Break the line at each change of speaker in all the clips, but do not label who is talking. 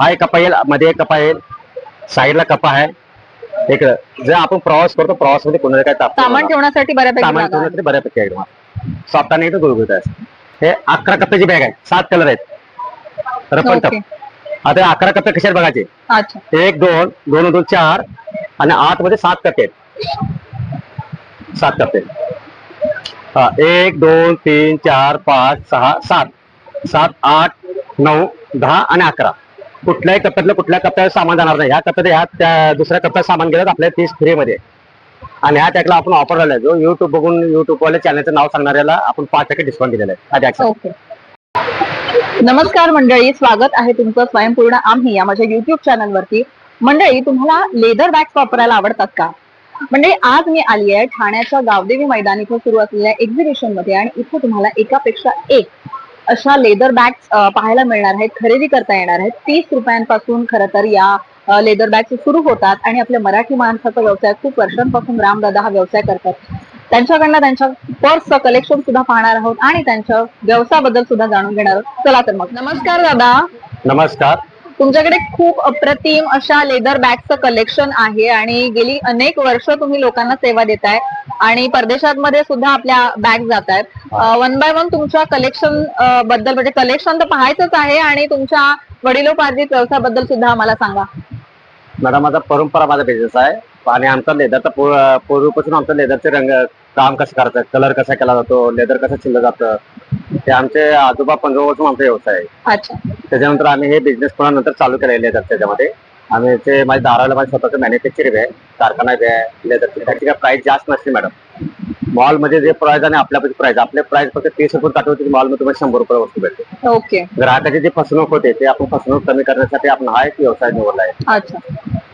हा एक कपा येईल मध्ये एक कपा येईल. साईडला कपा आहे. एक जर आपण प्रवास करतो प्रवासामध्ये कोणाला काय
सामान ठेवण्यासाठी बऱ्यापैकी
सामान. ठेवण्यासाठी बऱ्यापैकी आहे आणि एकदम गुळगुळीत आहे हे अकरा कप्प्याची बॅग आहे सात कलर आहेत. रपण
ओके.
टप आता अकरा कप्पे कशात बघायचे? एक दोन दोन दोन चार आणि आत मध्ये सात कप्पे आहेत. सात कप्पे. हा एक दोन तीन चार पाच सहा सात. सात आठ नऊ दहा आणि अकरा. कुठल्याही कप्प्यातलं कुठल्या कप्प्यात सामान जाणार नाही. ह्या कप्प्यात ह्या त्या दुसऱ्या कप्प्यात सामान गेलं आपल्या तीस फ्रीमध्ये आणि ह्या टॅकला आपण ऑफर झाला जो युट्यूब बघून युट्यूबवाले चॅनलचं नाव सांगणाऱ्याला आपण पाच टक्के डिस्काउंट दिलेला आहे. हा टॅक्स
ओके नमस्कार मंडळी. स्वागत आहे तुमचं स्वयंपूर्ण आम्ही या माझ्या युट्यूब चॅनलवरती मंडळी तुम्हाला लेदर बॅग्स वापरायला आवडतात का? म्हणजे आज मी आली आहे ठाण्याच्या गावदेवी मैदान इथं सुरू असलेल्या एक्झिबिशनमध्ये आणि इथे तुम्हाला एकापेक्षा एक अशा लेदर बॅग्स पाहायला मिळणार आहेत खरेदी करता येणार आहेत. तीस रुपयांपासून खरं तर या लेदर बॅग्स सुरू होतात आणि आपल्या मराठी माणसाचा व्यवसाय खूप वर्षांपासून रामदादा हा व्यवसाय करतात. त्यांच्याकडनं त्यांच्या पर्सचं कलेक्शन सुद्धा पाहणार आहोत आणि त्यांच्या व्यवसायाबद्दल सुद्धा जाणून घेणार आहोत. चला तर मग. नमस्कार दादा.
नमस्कार.
तुमच्याकडे खूप अप्रतिम अशा लेदर बॅगचं कलेक्शन आहे आणि गेली अनेक वर्ष तुम्ही लोकांना सेवा देताय आणि परदेशात मध्ये सुद्धा आपल्या बॅग जात आहेत वन बाय वन तुमच्या कलेक्शनबद्दल म्हणजे कलेक्शन तर पाहायचंच आहे आणि तुमच्या वडिलोपार्जित व्यवसायाबद्दल सुद्धा आम्हाला सांगा.
मॅडम माझा परंपरा माझा बिझनेस आहे. आणि आमचा लेदरचा पूर्वीपासून आमचं लेदरचे रंग काम कसं करायचं कलर कसा केला जातो लेदर कसं चिल्लं जातं ते आमचे आजोबा पंधरा वर्ष आमचा व्यवसाय आहे.
अच्छा.
त्याच्यानंतर आम्ही हे बिझनेस पुन्हा नंतर चालू केलेले लेदर त्याच्यामध्ये आम्ही ते माझ्या दाराला माझ्या स्वतःचं मॅन्युफॅक्चरिंग आहे कारखाना बी आहे लेदरची. त्याची काय प्राइस जास्त नसते मॅडम मॉलमध्ये जे प्राइस आणि आपल्या प्राइस आपले प्राइस फक्त तीस रुपये काटवते मॉलमध्ये तुम्हाला शंभर रुपये वस्तू भेटते.
ओके.
ग्राहकाची जी फसवणूक होते ते आपण फसवणूक कमी करण्यासाठी आपण हा एक व्यवसाय निवडला आहे.
अच्छा.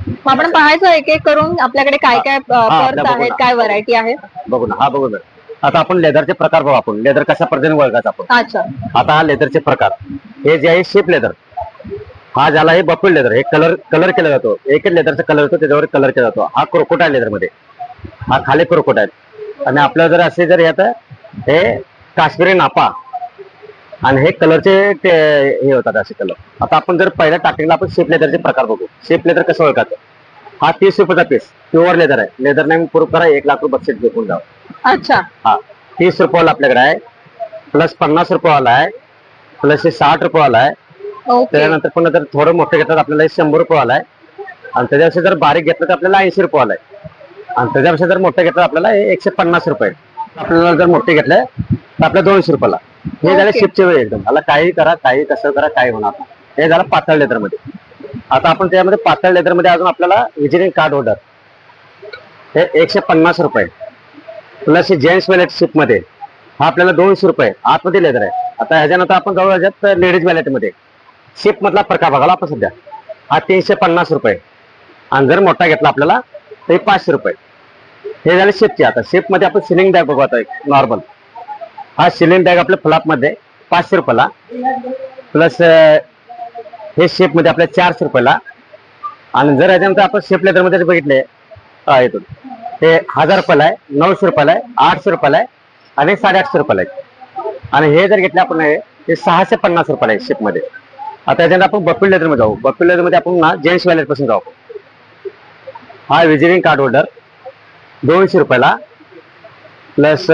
मग आपण पाहायचं एक एक करून आपल्याकडे काय काय पर्स
आपल्या
आहेत. काय व्हरायटी आहे?
बघू ना. हा बघू ना. आता आपण लेदरचे प्रकार बघू आपण. लेदर कशा पद्धतीने ओळखायचं आपण?
अच्छा.
आता हा लेदरचे प्रकार. हे जे आहे शेप लेदर. हा ज्याला हे बफेल लेदर हे कलर कलर केला जातो. एकच लेदरचा कलर होतो त्याच्यावर कलर केला जातो. हा क्रोकोट आहे लेदरमध्ये. हा खाली क्रोकोट आहे आणि आपलं जर असे जर येत हे काश्मीरी नापा. आणि हे कलरचे ते हे होतात असे कलर. आता आपण जर पहिल्या टाकिंगला आपण शेप लेदरचे प्रकार बघू. शेप लेदर कसं ओळखायचं? हा तीस रुपयाचा पीस प्युअर लेदर आहे. लेदर नाही प्रूफ करा एक लाख रुपये बक्षीस घेऊन जाऊ
अच्छा.
हा तीस रुपयाला आपल्याकडे आहे. प्लस पन्नास रुपयावाला आहे. प्लस हे साठ रुपयावाला आहे. त्याच्यानंतर पुन्हा जर थोडं मोठं घेतलं तर आपल्याला हे शंभर रुपयावाला आहे. आणि त्याच्यापेक्षा जर बारीक घेतलं तर आपल्याला ऐंशी रुपयावाला आहे. आणि त्याच्यापेक्षा जर मोठं घेतलं आपल्याला एकशे पन्नास रुपये आपल्याला जर मोठे घेतलं तर आपल्या दोनशे रुपयाला. हे झालं. शिपचे वेळ एकदम. मला काही करा काही कसं करा काही होणार नाही. हे झालं पातळ लेदरमध्ये आता आपण त्यामध्ये पातळ लेदरमध्ये अजून आपल्याला विजिटिंग कार्ड होल्डर हे एकशे पन्नास रुपये. प्लस जेंट्स वॅलेट शिपमध्ये हा आपल्याला दोनशे रुपये. आतमध्ये लेदर आहे. आता ह्याच्यानंतर आपण जाऊ ह्याच्यात लेडीज वॅलेटमध्ये. शिप मधला प्रकार बघाला आपण सध्या. हा तीनशे पन्नास रुपये. आणि जर मोठा घेतला आपल्याला तर पाचशे रुपये. हे झाले शिपचे आता शिपमध्ये आपण सिलिंग बॅग बघू आता नॉर्मल हा सिलिंग बॅग आपल्या फ्लॉपमध्ये पाचशे रुपयाला. प्लस हे शेपमध्ये आपल्या चारशे रुपयाला. आणि जर याच्यानंतर आपण शेप लेदरमध्ये बघितले येतो हे हजार रुपयाला आहे नऊशे रुपयाला आहे आठशे रुपयाला आहे आणि साडेआठशे रुपयाला आहे. आणि हे जर घेतले आपण हे सहाशे पन्नास रुपयाला आहे शेपमध्ये आता त्याच्यानंतर आपण बफिल लेदरमध्ये जाऊ. बफिल लेदरमध्ये आपण ना जेंट्स वॅलेटपासून जाऊ हा विजिटिंग कार्ड होल्डर दोनशे रुपयाला. प्लस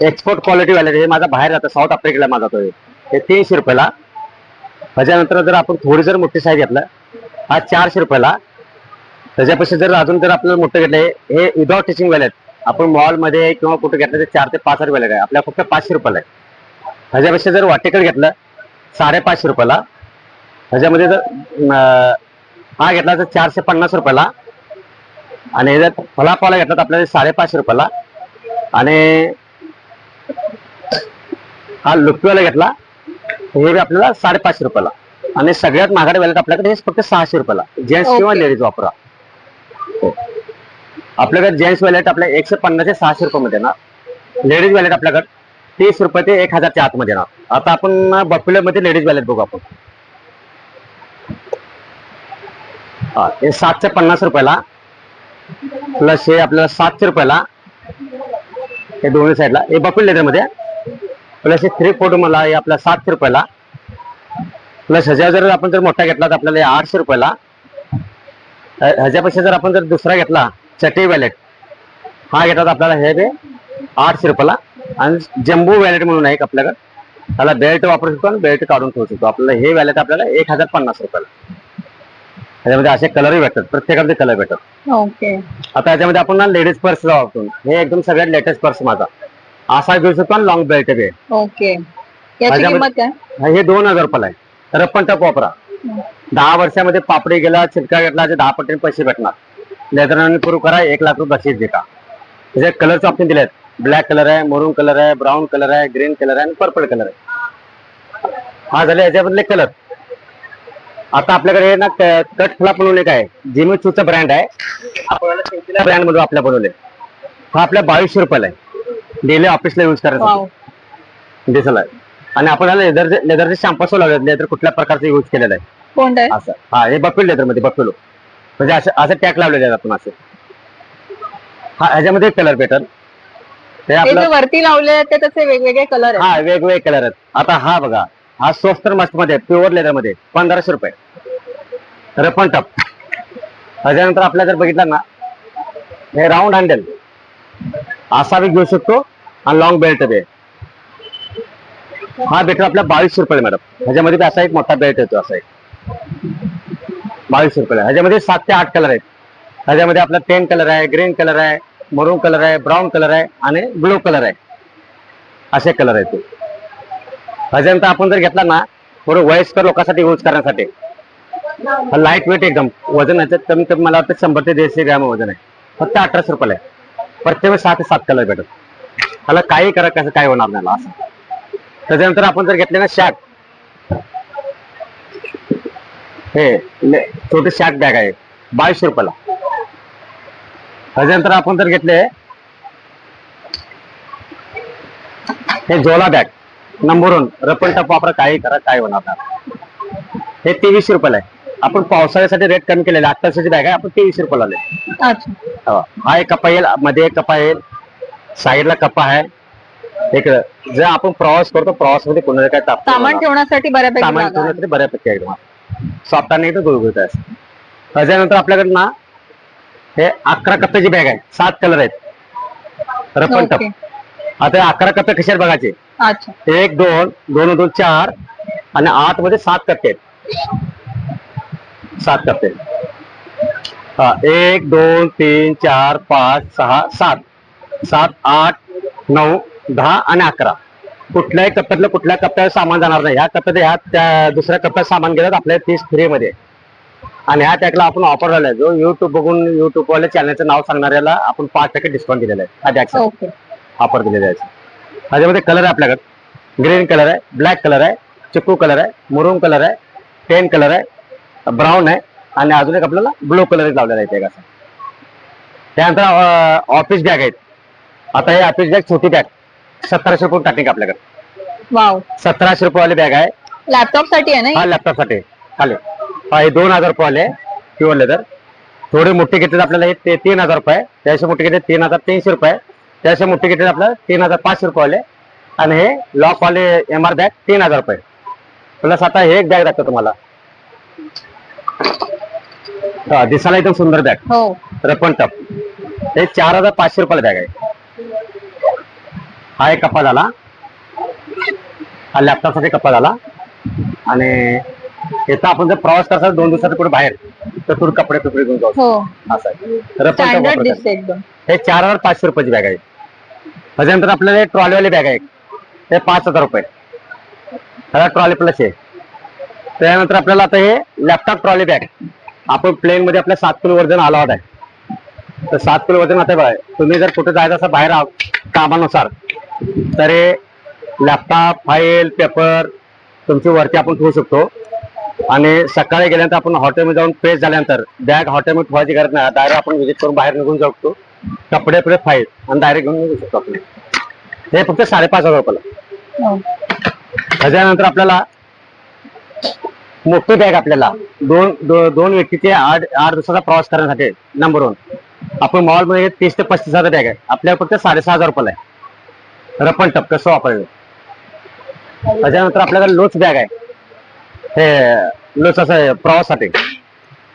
एक्सपोर्ट क्वालिटी वॅलेट हे माझा बाहेर जातं साऊथ आफ्रिकेला माझा तो हे. तीनशे रुपयाला. त्याच्यानंतर जर आपण थोडी जर मोठी साईज घेतलं हा चारशे रुपयाला. त्याच्यापेक्षा जर अजून जर आपल्याला मोठं घेतलं हे- हे विदाउट टिचिंग वॅलेट आपण मॉलमध्ये किंवा कुठे घेतलं तर चार ते पाच हजार वॅलेट आहे. आपल्या फक्त पाचशे रुपयाला आहे. त्याच्यापेक्षा जर वाटेकर घेतलं साडेपाचशे रुपयाला. त्याच्यामध्ये जर हा घेतला तर चारशे पन्नास रुपयाला. आणि जर फलापाला घेतला तर आपल्याला साडेपाचशे रुपयाला. आणि हा लुप्पीवाला घेतला. हे आपल्याला साडेपाचशे रुपयाला. आणि सगळ्यात महागडे वॅलेट आपल्याकडे हे फक्त सहाशे रुपयाला. जेंट्स किंवा. लेडीज वापरा. हो. आपल्याकडे जेंट्स वॅलेट आपल्या एकशे पन्नास ते सहाशे रुपये मध्ये ना लेडीज वॅलेट आपल्याकडे तीस रुपये ते एक हजारच्या आतमध्ये ना आता आपण मध्ये लेडीज वॅलेट बघू आपण. हा हे सातशे पन्नास रुपयाला. प्लस हे आपल्याला सातशे रुपयाला. हे दोन्ही साईडला. हे बफिल लेदरमध्ये प्लस हे थ्री फोर्ट मला हे आपल्या सातशे रुपयाला. प्लस ह्याच्या जर आपण जर मोठा घेतला तर आपल्याला आठशे रुपयाला. ह्या- ह्याच्यापेक्षा जर आपण जर दुसरा घेतला चटई वॅलेट हा घेतात आपल्याला हे बे आठशे रुपयाला. आणि जम्बो वॅलेट म्हणून आहे एक आपल्याकडे. त्याला बेल्ट वापरू शकतो आणि बेल्ट काढून ठेवू शकतो. आपल्याला हे वॅलेट आपल्याला एक हजार पन्नास रुपयाला. त्याच्यामध्ये असे कलरही भेटतात. प्रत्येकामध्ये कलर भेटतात.
ओके
आता याच्यामध्ये आपण ना लेडीज पर्स वापरून हे एकदम सगळ्यात लेटेस्ट पर्स माझा. असा घेऊ शकतो आणि लॉंग बेल्ट आहे.
ओके याची
माझ्यामध्ये-
किंमत काय?
हे दोन हजार रुपयाला आहे. रप्पन टप वापरा. दहा वर्षामध्ये पापडी गेला चिलका घेतला दहा पटीने पैसे भेटणार. लेदर प्रूव्ह करा एक लाख रुपये बक्षीस देता. त्याचे कलरचे ऑप्शन दिले आहेत ब्लॅक कलर आहे मरून कलर आहे ब्राऊन कलर आहे ग्रीन कलर आहे आणि पर्पल कलर आहे. हा झाले याच्यामधले कलर आता आपल्याकडे हे ना कट म्हणून एक आहे जिमी चूचा ब्रँड आहे. ब्रँड मधून आपल्या बनवले. हा आपल्या बावीसशे रुपयाला आहे. डेली ऑफिसला युज करायचा. दिसल आणि आपण लेदर लेदरचे शॅम्पस लावले लेदर कुठल्या प्रकारचे यूज केलेलं आहे.
कोणतं? आहे
असं. हा हे बफेल लेदरमध्ये बफेलो म्हणजे असं असं टॅग लावलेले आहेत आपण असे. हा ह्याच्यामध्ये कलर भेटल. हे
ते
आपलं
वरती लावले आहेत ते तसे वेगवेगळे कलर आहेत.
हा वेगवेगळे कलर आहेत. आता हा बघा. हा स्वस्त मस्त मध्ये प्युअर लेदरमध्ये पंधराशे रुपये. रपन टप त्याच्यानंतर आपल्या जर बघितलं ना हे राऊंड हँडल असा बी घेऊ शकतो आणि लॉंग बेल्ट बी. हा भेटतो आपल्या बावीसशे रुपये मॅडम ह्याच्यामध्ये बी असा एक मोठा बेल्ट येतो असा एक. बावीसशे रुपये. ह्याच्यामध्ये सात ते आठ कलर आहेत. ह्याच्यामध्ये आपला टेन कलर आहे ग्रीन कलर आहे मरून कलर आहे ब्राऊन कलर आहे आणि ब्लू कलर आहे. असे कलर आहेत ह्याच्यानंतर आपण जर घेतला ना थोडं वयस्कर लोकांसाठी यूज करण्यासाठी लाइट वेट एकदम. वजन ह्याच्यात कमी कमी मला वाटतं शंभर ते दीडशे ग्रॅम वजन आहे. फक्त अठराशे रुपयाला आहे. प्रत्येक वेळेस सहा ते सात कलर भेटत. त्याला काही करा कसं काय होणार नाही असं. त्याच्यानंतर आपण जर घेतले ना शॅक हे छोटे शॅक बॅग आहे. बावीसशे रुपयाला. त्याच्यानंतर आपण जर घेतले हे झोला बॅग नंबर वन रपन टप वापरा काही करा काय होणार नाही. हे तेवीसशे रुपयाला आहे. आपण पावसाळ्यासाठी रेट कमी केलेला आहे बॅग आहे आपण तेवीसशे रुपयाला आले हो. एक कप्पा येईल मध्ये एक कप्पा येईल. साईडला कप्पा आहे. एक जर आपण प्रवास करतो प्रवासामध्ये कोणाला काय ताप
सामान ठेवण्यासाठी बऱ्यापैकी
सामान
जागा आहे.
ठेवण्यासाठी बऱ्यापैकी सॉफ्ट आणि एकदम गुळगुळीत आहे त्याच्यानंतर आपल्याकडे ना हे अकरा कप्प्याची बॅग आहे. सात कलर आहेत. रपन टप
ओके.
आता अकरा कप्पे आहेत बघायचे?
अच्छा.
एक दोन दोन दोन चार आणि आत मध्ये सात कप्पे आहेत. सात कप्पे. हा एक दोन तीन चार पाच सहा सात. सात आठ नऊ दहा आणि अकरा. कुठल्याही कप्प्यातलं कुठल्या कप्प्यात सामान जाणार नाही. ह्या कप्प्यात ह्या त्या दुसऱ्या कप्प्यात सामान गेलं तर आपल्याला तीस फ्री मध्ये आणि ह्या टॅगला आपण ऑफर लावलाय जो युट्यूब बघून युट्यूब वाल्या चॅनलचं नाव सांगणाऱ्याला आपण पाच टक्के डिस्काउंट दिलेला आहे. ह्या टॅगसाठी
ओके.
ऑफर दिलेले आहे. ह्याच्यामध्ये कलर आहे आपल्याकडे. ग्रीन कलर आहे ब्लॅक कलर आहे चिकू कलर आहे मुरुम कलर आहे टेन कलर आहे ब्राऊन आहे आणि अजून एक आपल्याला ब्लू कलर लावलेला आहे असं. त्यानंतर ऑफिस बॅग आहेत. आता हे ऑफिस बॅग छोटी बॅग सतराशे रुपये टाकणे आपल्याकडे?
वाव.
सतराशे रुपयेवाली बॅग आहे.
लॅपटॉपसाठी आहे ना
हा? लॅपटॉपसाठी खाली हा हे दोन हजार रुपये आले प्युअर लेदर थोडे मोठे घेतले आपल्याला हे ते तीन हजार रुपये त्याचे मोठे घेतले तीन हजार तीनशे रुपये त्याचे मोठे घेतले आपल्याला तीन हजार पाचशे रुपये आले आणि हे लॉक वाले एम आर बॅग तीन हजार रुपये प्लस आता हे एक बॅग दाखवतो तुम्हाला. हा, दिसायला एकदम सुंदर बॅग
हो.
रपन टप हे चार हजार पाचशे रुपयाला बॅग आहे. हा एक कप्पा झाला हा लॅपटॉपसाठी कप्पा झाला आणि याचा आपण जर प्रवास करता दोन दिवसात कुठे बाहेर तर थोडे कपडे पिपडे घेऊन जाऊ.
हो.
असं आहे. रपन टप
स्टँडर्ड
वापरतात.
दिसते एकदम.
हे चार हजार पाचशे रुपयाची बॅग आहे. त्याच्यानंतर आपल्याला ट्रॉलीवाली बॅग आहे. हे पाच हजार रुपये. ह्याला ट्रॉली प्लस आहे. त्यानंतर आपल्याला आता हे लॅपटॉप ट्रॉली बॅग आपण प्लेन मध्ये आपल्या सात किलो वजन आला होता तर सात किलो वजन आता बघा तुम्ही जर कुठे जायचं असं बाहेर कामानुसार तर हे लॅपटॉप फाईल पेपर तुमची वरती आपण ठेवू शकतो. आणि सकाळी गेल्यानंतर आपण हॉटेलमध्ये जाऊन फ्रेश झाल्यानंतर बॅग हॉटेलमध्ये ठेवायची गरज नाही. डायरेक्ट आपण व्हिजिट करून बाहेर निघून जाऊ शकतो. कपडे पुढे फाईल आणि डायरेक्ट घेऊन निघू शकतो आपण. हे फक्त साडेपाच हजार रुपयाला.
हो.
त्याच्यानंतर आपल्याला मोठी बॅग आपल्याला. दोन दो- दोन व्यक्तीचे आठ आठ दिवसाचा प्रवास करण्यासाठी नंबर वन आपण मॉलमध्ये तीस ते पस्तीस हजार बॅग आहे. आपल्याला फक्त साडेसहा हजार रुपयाला आहे. रपन टप कसं वापरायचं? त्याच्यानंतर आपल्याकडे लोच बॅग आहे. हे लुस असं प्रवासासाठी.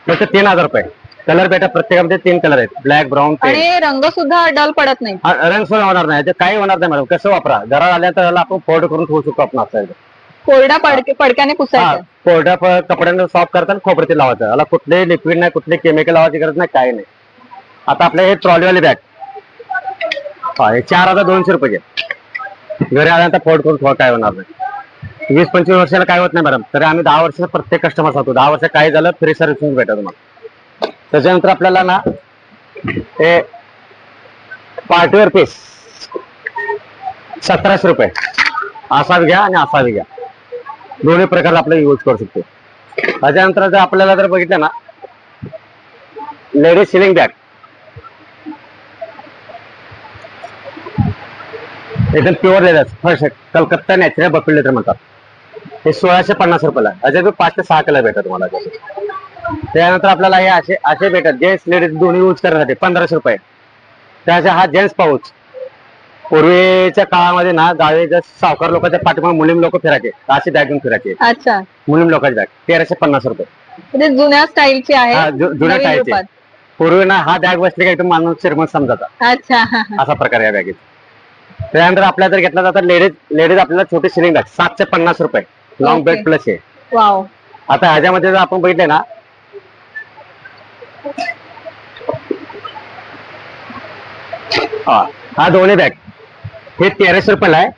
फक्त तीन हजार रुपये. कलर भेटा प्रत्येकामध्ये तीन कलर आहेत. ब्लॅक ब्राऊन
आणि रंग सुद्धा डल पडत नाही.
रंग सुद्धा होणार नाही. ते काही होणार नाही मॅडम कसं वापरा? घरात आल्यानंतर आपण फोल्ड करून ठेवू शकतो आपण असं
कोरडा पडके पडक्याने पुसायचं
कोरड्या कपड्यांना सॉफ्ट करताना खोबरती लावायचं. याला कुठलेही लिक्विड नाही कुठले केमिकल लावायची गरज नाही काही नाही. आता आपले हे ट्रॉलीवाले बॅग हा हे चार हजार दोनशे रुपये. घरी आल्यानंतर फोल्ड करून ठेवा काय होणार नाही. वीस पंचवीस वर्षाला काय होत नाही मॅडम. तरी आम्ही दहा वर्षाचा प्रत्येक कस्टमर सांगतो. दहा वर्ष काय झालं फ्री सर्व्हिसिंग भेटत तुम्हाला. त्याच्यानंतर आपल्याला ना हे पार्टीवर पीस सतराशे रुपये. असा बी घ्या आणि असा बी घ्या. दोन्ही प्रकार आपल्याला यूज करू शकतो. त्याच्यानंतर जर आपल्याला जर बघितलं ना लेडीज सिलिंग बॅग एकदम pure leather first Calcutta natural buffalo leather म्हणतात. हे सोळाशे पन्नास रुपयाला आहे. पाच ते सहा कलर भेटतात तुम्हाला. त्यानंतर आपल्याला हे असे असे भेटतात. जेंट्स लेडीज दोन्ही यूज करण्यासाठी पंधराशे रुपये. त्याचा हा जेंट्स पाऊच पूर्वीच्या काळामध्ये ना गावी जर सावकार लोकांच्या पाठीमागे मुलीम लोक फिरायचे अशी बॅग घेऊन फिरायचे.
अच्छा.
मुलीम लोकांची बॅग तेराशे पन्नास रुपये.
म्हणजे जुन्या स्टाईलची
हा,
आहे
जु- जुन्या
नवीन. रूपात.
पूर्वी ना हा बॅग बसले का एकदम माणूस श्रीमंत समजाचा
अच्छा.
असा प्रकार या बॅगेत. त्यानंतर आपल्या जर घेतला जातात लेडीज लेडीज आपल्याला छोटी सिलिंग बॅग सातशे पन्नास रुपये. Long
Okay.
बेड प्लस आहे
वाव
आता ह्याच्यामध्ये जर आपण बघितले ना हा हा दोन्ही बॅग. हे तेराशे रुपयाला आहे.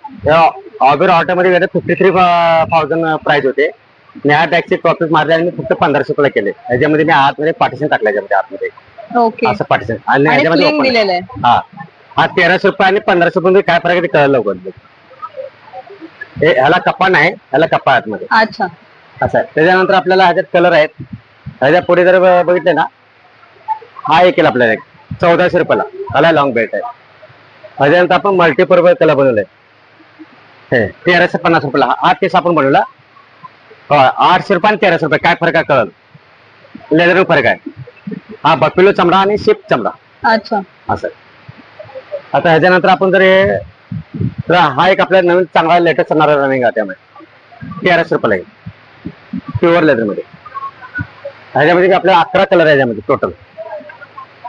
ऑबेर ऑटोमध्ये फिफ्टी थ्री थाउजंड प्राइस होते. आणि ह्या बॅगचे प्रॉफिट मारले आणि मी फक्त पंधराशे रुपयाला केले. ह्याच्यामध्ये मी आतमध्ये पार्टिशन टाकलं याच्यामध्ये आतमध्ये.
ओके
असं पार्टिशन आणि ह्याच्यामध्ये open आहे. हा. हा तेराशे रुपये आणि पंधराशे रुपये काय फरक आहे ते कळलं लवकर. हे ह्याला कप्पा नाही ह्याला कप्पा आहे आतमध्ये.
अच्छा.
असं आहे. त्याच्यानंतर आपल्याला ह्याच्यात कलर आहेत. ह्याच्या पुढे जर बघितले ना हा एक आपल्याला एक. चौदाशे रुपयाला. त्याला लॉंग बेल्ट आहे. ह्याच्यानंतर आपण मल्टीपर्पज कलर बनवलाय. हे तेराशे पन्नास रुपयाला. हा केस आपण बनवला. आठशे रुपये आणि तेराशे रुपये. काय फरक आहे कळल? लेदर फरक आहे. हा बफेलो चमडा आणि शिप चमडा.
अच्छा.
असं. आता ह्याच्यानंतर आपण जर हे तर हा एक आपल्या नवीन चांगला लेटेस्ट असणारा रनिंग आहे त्यामध्ये. तेराशे रुपयाला आहे प्युअर लेदरमध्ये. ह्याच्यामध्ये आपल्या अकरा कलर आहे याच्यामध्ये टोटल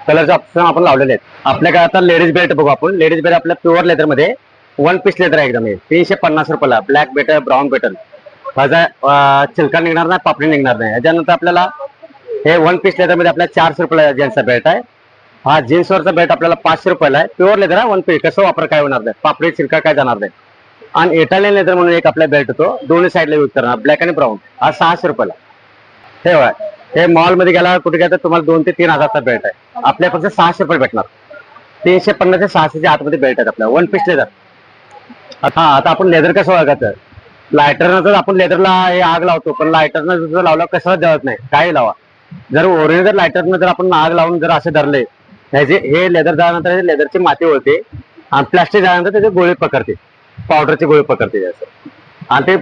कलरचे ऑप्शन आपण लावलेले आहेत. आपल्याकडे आता लेडीज बेल्ट बघू आपण. लेडीज बेल्ट आपल्या प्युअर लेदरमध्ये वन पीस लेदर आहे एकदम तीनशे पन्नास रुपयाला. ब्लॅक बेटर ब्राऊन बेटर ह्याचा चिलका निघणार नाही पापडी निघणार नाही. याच्यानंतर आपल्याला हे वन पीस लेदरमध्ये आपल्याला चारशे रुपयाला जेंट्सचा बेल्ट आहे. हा जीन्सवरचा बेल्ट आपल्याला पाचशे रुपयाला आहे. प्युअर लेदर आहे वन पीस कसं वापर काय होणार नाही. पापडी चिलका काय जाणार नाही. आणि इटालियन लेदर म्हणून एक आपला बेल्ट होतो. दोन्ही साईडला यूज करणार. ब्लॅक आणि ब्राऊन हा सहाशे रुपयाला. हे बघा हे मॉलमध्ये गेला कुठे गेला तर तुम्हाला दोन ते तीन हजारचा बेल्ट आहे. आपल्या फक्त सहाशे रुपये भेटणार. तीनशे पन्नास ते सहाशेच्या आतमध्ये बेल्ट आहेत आपल्या. वन पीस लेदर हा आता आपण लेदर कसं ओळखायचं? लायटरनं जर आपण लेदरला हे आग लावतो पण लायटरनं जर लावलं कसं जळत नाही? काही लावा. जर ओरिजिनल जर लायटरनं जर आपण आग लावून जर असे धरले ह्याचे हे लेदर जाळल्यानंतर लेदरची माती होते आणि प्लास्टिक झाल्यानंतर त्याचे गोळी पकडते. पावडरची गोळी पकडते असं आणि ते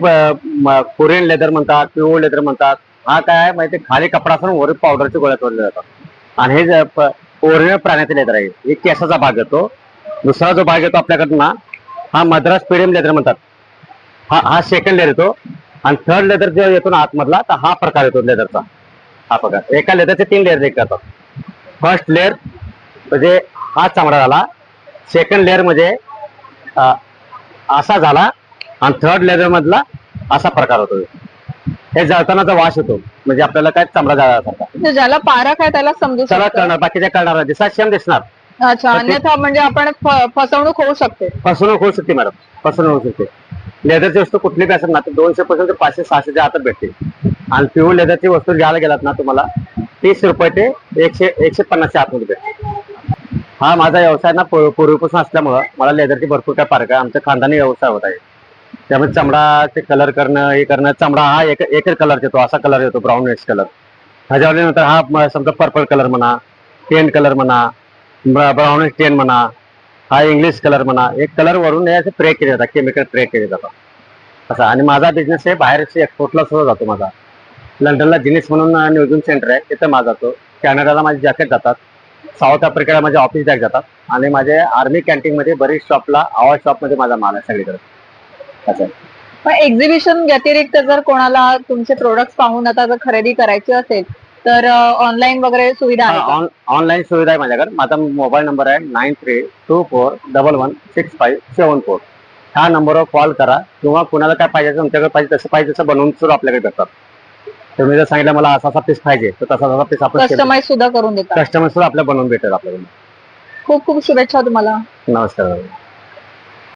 कोरियन लेदर म्हणतात प्युअर लेदर म्हणतात हा काय आहे माहिती खाली कपडा असून वर पावडरची गोळ्या तोडल्या जातात. आणि हे ओरिजिनल प्राण्याचे लेदर आहे. एक केसाचा भाग येतो दुसरा जो भाग येतो आपल्याकडनं ना हा मद्रास पिडियम लेदर म्हणतात. हा हा सेकंड लेअर येतो. आणि थर्ड लेदर जो येतो ना आतमधला तर हा प्रकार येतो लेदरचा. हा प्रकार. एका लेदरचे तीन लेअर एक करतात फर्स्ट लेअर म्हणजे हा चांगला झाला. सेकंड लेअर म्हणजे असा झाला. आणि थर्ड लेअर मधला असा प्रकार होतो. हे जळतानाचा वास येतो. म्हणजे आपल्याला काय चामडा जाळल्यासारखा
म्हणजे ज्याला पारख आहे त्याला समजू शकतो.
कळणार बाकीच्या. दिसात सेम दिसणार.
अच्छा अन्यथा म्हणजे आपण फ- फसवणूक होऊ शकते.
फसवणूक होऊ शकते मॅडम. फसवणूक होऊ शकते. लेदरची वस्तू कुठली बी असेल ना तर दोनशे पासून ते पाचशे सहाशेच्या आतात भेटते आणि प्युअर लेदरची वस्तू घ्यायला गेलात ना तुम्हाला तीस रुपये ते एकशे एकशे पन्नासच्या आतमध्ये भेटते हा माझा व्यवसाय ना पूर्व- पूर्वीपासून असल्यामुळं मला लेदरची भरपूर काय फारक आहे. आमचा खानदानी व्यवसाय होत आहे. त्यामुळे चमडाचे कलर करणं हे करणं चमडा हा एक एक कलर येतो असा कलर येतो ब्राऊन रेड कलर ह्याच्यावर नंतर हा समजा पर्पल कलर म्हणा टेन कलर म्हणा ब्राऊन टेन म्हणा हा इंग्लिश कलर म्हणा एक कलर वरून हे असे प्रे केले जातात केमिकल प्रे केले जातात. असं आणि माझा बिझनेस हे बाहेर एक्सपोर्टला सुद्धा जातो माझा. लंडनला जिनिस म्हणून न्यूझियम सेंटर आहे तिथं माझा जातो. कॅनडाला माझे जॅकेट जातात. साऊथ आफ्रिकेला माझे ऑफिस बॅग जातात. आणि माझे आर्मी कॅन्टीनमध्ये बरेच बरीच शॉपला आवाज शॉपमध्ये माझा माल आहे सगळीकडे. असं. आहे
पण एक्झिबिशन व्यतिरिक्त जर कोणाला तुमचे प्रोडक्ट पाहून आता जर खरेदी करायची असेल तर ऑनलाईन वगैरे सुविधा आहे?
ऑनलाईन सुविधा आहे माझ्याकडे. माझा मोबाईल नंबर आहे nine three two four double one six five seven four ह्या नंबरवर कॉल करा. किंवा कुणाला काय पाहिजे तुमच्याकडे पाहिजे तसं पाहिजे तसं बनवून सुद्धा आपल्याकडे भेटतात तुम्ही जर सांगितलं मला असा असा पीस पाहिजे तर तसा तसा पीस आपण
कस्टमाइज सुद्धा करून देतात.
कस्टमर सुद्धा आपल्याला बनवून भेटेल आपल्याकडे
खूप खूप शुभेच्छा तुम्हाला.
नमस्कार.